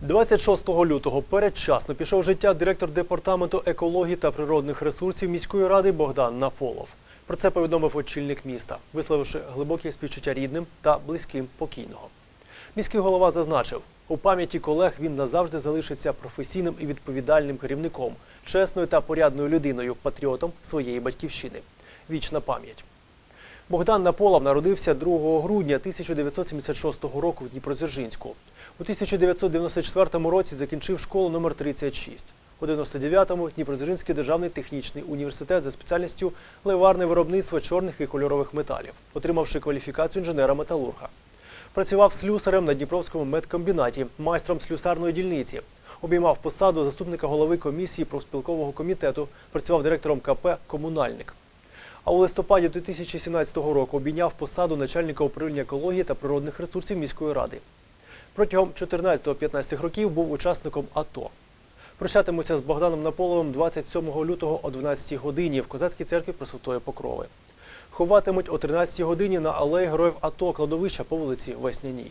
26 лютого передчасно пішов життя директор департаменту екології та природних ресурсів міської ради Богдан Наполов. Про це повідомив очільник міста, висловивши глибоке співчуття рідним та близьким покійного. Міський голова зазначив, у пам'яті колег він назавжди залишиться професійним і відповідальним керівником, чесною та порядною людиною, патріотом своєї батьківщини. Вічна пам'ять. Богдан Наполов народився 2 грудня 1976 року в Дніпродзержинську. У 1994 році закінчив школу номер 36. У 99-му Дніпродзержинський державний технічний університет за спеціальністю ливарне виробництво чорних і кольорових металів, отримавши кваліфікацію інженера-металурга. Працював слюсарем на Дніпровському медкомбінаті, майстром слюсарної дільниці. Обіймав посаду заступника голови комісії профспілкового комітету, працював директором КП Комунальник. А у листопаді 2017 року обійняв посаду начальника управління екології та природних ресурсів міської ради. Протягом 14-15 років був учасником АТО. Прощатимуться з Богданом Наполовим 27 лютого о 12 годині в Козацькій церкві Пресвятої Покрови. Ховатимуть о 13 годині на алеї Героїв АТО кладовища по вулиці Весняній.